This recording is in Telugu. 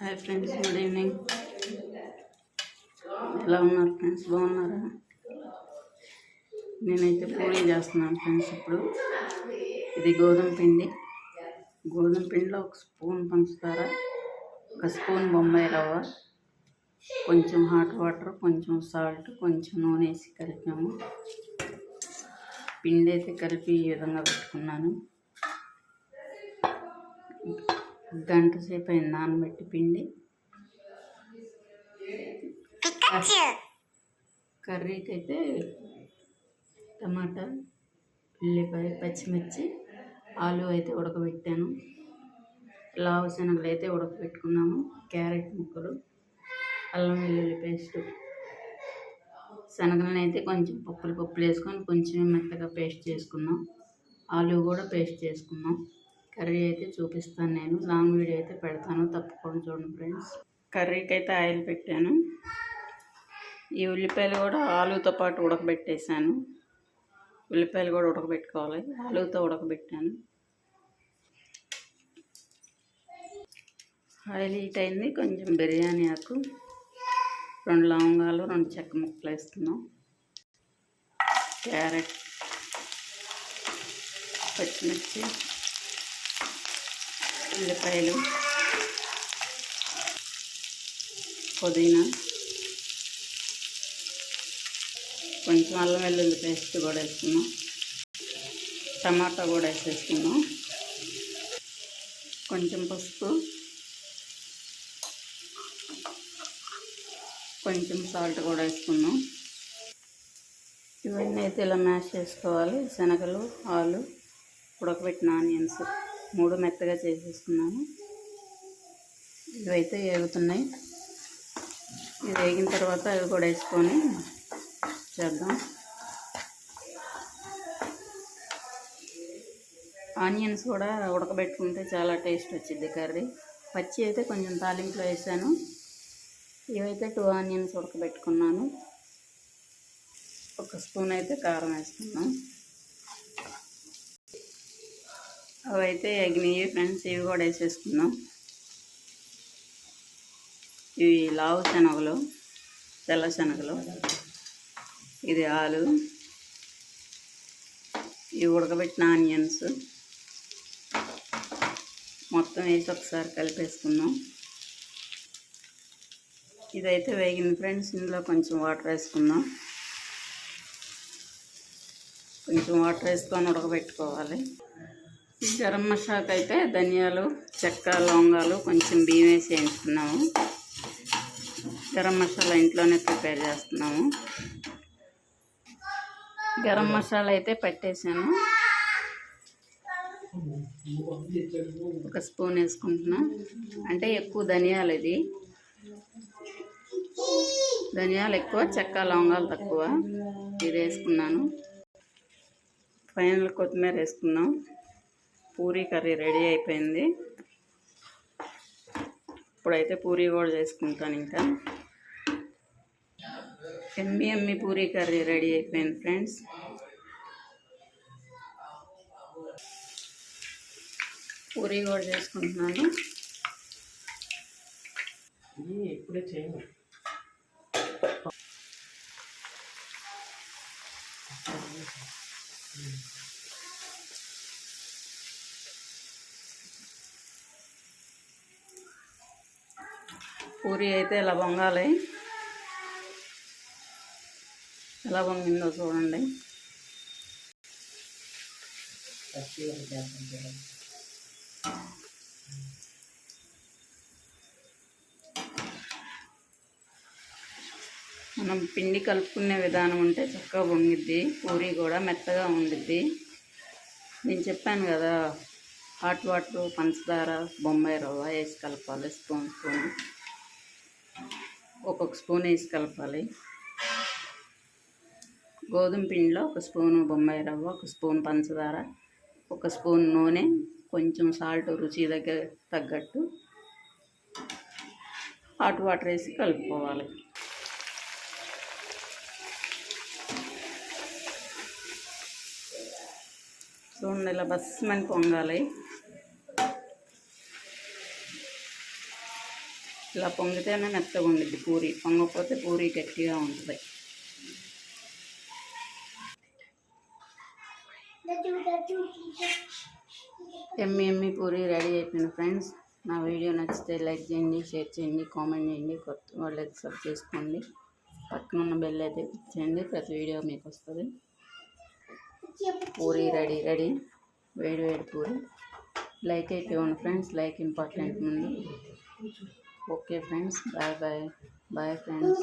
Hi friends good evening. ఎలా ఉన్నారు ఫ్రెండ్స్? బాగున్నారా? నేనైతే పూరీ చేస్తున్నాను ఫ్రెండ్స్ ఇప్పుడు. ఇది గోధుమ పిండి. గోధుమ పిండిలో ఒక స్పూన్ పంచుతారా? ఒక స్పూన్ బొంబాయి రవ్వ కొంచెం హాట్ వాటర్ కొంచెం సాల్ట్ కొంచెం నూనె వేసి కలిపాము. పిండి అయితే కలిపి ఈ విధంగా పెట్టుకున్నాను. గంట సేపు అయింది నానబెట్టి పిండి. కర్రీకి అయితే టమాటా ఉల్లిపాయ పచ్చిమిర్చి ఆలు అయితే ఉడకబెట్టాను. లావు శనగలు అయితే ఉడకబెట్టుకున్నాము. క్యారెట్ ముక్కలు అల్లం వెల్లుల్లి పేస్ట్ శనగలను అయితే కొంచెం పప్పులు పప్పులు వేసుకొని కొంచెం మెత్తగా పేస్ట్ చేసుకున్నాం. ఆలు కూడా పేస్ట్ చేసుకున్నాం. కర్రీ అయితే చూపిస్తాను నేను. లాంగ్ వీడియో అయితే పెడతాను. తప్పకుండా చూడండి ఫ్రెండ్స్. కర్రీకి అయితే ఆయిల్ పెట్టాను. ఈ ఉల్లిపాయలు కూడా ఆలుతో పాటు ఉడకబెట్టేశాను. ఉల్లిపాయలు కూడా ఉడకబెట్టుకోవాలి. ఆలుతో ఉడకబెట్టాను. ఆయిల్ హీట్ అయింది. కొంచెం బిర్యానీ ఆకు రెండు లవంగాలు రెండు చెక్క ముక్కలు వేస్తున్నాం. క్యారెట్ పచ్చిమిర్చి. ఉల్లిపాయలు పుదీనా కొంచెం అల్లం వెల్లుల్లి పేస్ట్ కూడా వేసుకున్నాం. టమాటా కూడా వేసేసుకున్నాం. కొంచెం పసుపు కొంచెం సాల్ట్ కూడా వేసుకున్నాం. ఇవన్నీ అయితే ఇలా మ్యాష్ చేసుకోవాలి. శనగలు ఆలు ఉడకబెట్టిన ఆనియన్స్. మూడు మెత్తగా చేసేసుకున్నాను. ఇవైతే వేగుతున్నాయి ఇది వేగిన తర్వాత అవి కూడా వేసుకొని చేద్దాం. ఆనియన్స్ కూడా ఉడకబెట్టుకుంటే చాలా టేస్ట్ వచ్చింది కర్రీ. పచ్చి అయితే కొంచెం తాలింపులో వేసాను. ఇవైతే టూ ఆనియన్స్ ఉడకబెట్టుకున్నాను. ఒక స్పూన్ అయితే కారం వేసుకున్నాం అవి అయితే ఎగినవి ఫ్రెండ్స్ ఇవి కూడా వేసేసుకుందాం. ఇవి లావు శనగలు తెల్ల శనగలు ఇది ఆలు ఇవి ఉడకబెట్టిన ఆనియన్స్. మొత్తం వేసి ఒకసారి కలిపేసుకుందాం. ఇదైతే వేగింది ఫ్రెండ్స్ ఇందులో కొంచెం వాటర్ వేసుకుందాం. కొంచెం వాటర్ వేసుకొని ఉడకబెట్టుకోవాలి. గరం మసాలాకి అయితే ధనియాలు చెక్క లవంగాలు కొంచెం బియ్యం వేసి వేయించుకున్నాము. గరం మసాలా ఇంట్లోనే ప్రిపేర్ చేస్తున్నాము. గరం మసాలా అయితే పట్టేసాను. ఒక స్పూన్ వేసుకుంటున్నా. అంటే ఎక్కువ ధనియాలు ఇది. ధనియాలు ఎక్కువ చెక్క లవంగాలు తక్కువ. ఇది వేసుకున్నాను. ఫైనల్ కొత్తిమీర వేసుకున్నాం. పూరీ కర్రీ రెడీ అయిపోయింది. ఇప్పుడైతే పూరీ కూడా చేసుకుంటాను ఇంకా. ఎమ్మి ఎమ్మి పూరీ కర్రీ రెడీ అయిపోయింది ఫ్రెండ్స్. పూరీ కూడా చేసుకుంటున్నాను. ఇప్పుడే చేయ పూరీ అయితే ఇలా పొంగాలి? ఎలా వంగిందో చూడండి. మనం పిండి కలుపుకునే విధానం ఉంటే చక్కగా వంగిద్ది పూరీ కూడా మెత్తగా ఉండిద్ది. నేను చెప్పాను కదా హాట్ వాటర్ పంచదార బొంబాయి రవ్వ వేసి కలపాలి స్పూన్ స్పూన్. ఒక్కొక్క స్పూన్ వేసి కలపాలి. గోధుమ పిండిలో ఒక స్పూను బొంబాయి రవ్వ ఒక స్పూన్ పంచదార ఒక స్పూన్ నూనె కొంచెం సాల్ట్ రుచి దగ్గర తగ్గట్టు హాట్ వాటర్ వేసి కలుపుకోవాలి. చూడండి ఇలా బస్మని పొంగాలి. ఇలా పొంగితేనే మెత్తగా ఉండిద్ది పూరి. పొంగకపోతే పూరి గట్టిగా ఉంటుంది. ఎమ్మి ఎమ్మి పూరి రెడీ అయిపోయింది ఫ్రెండ్స్. నా వీడియో నచ్చితే లైక్ చేయండి షేర్ చేయండి కామెంట్ చేయండి కొత్త వాళ్ళు సబ్ చేసుకోండి. పక్కన ఉన్న బెల్ అయితే క్లిక్ చేయండి ప్రతి వీడియో మీకు వస్తుంది. Puri ready ready. వేడి వేడి పూరి. లైక్ అయితే ఇవ్వండి ఫ్రెండ్స్. లైక్ ఇంపార్టెంట్ ముందు. Okay friends bye bye bye friends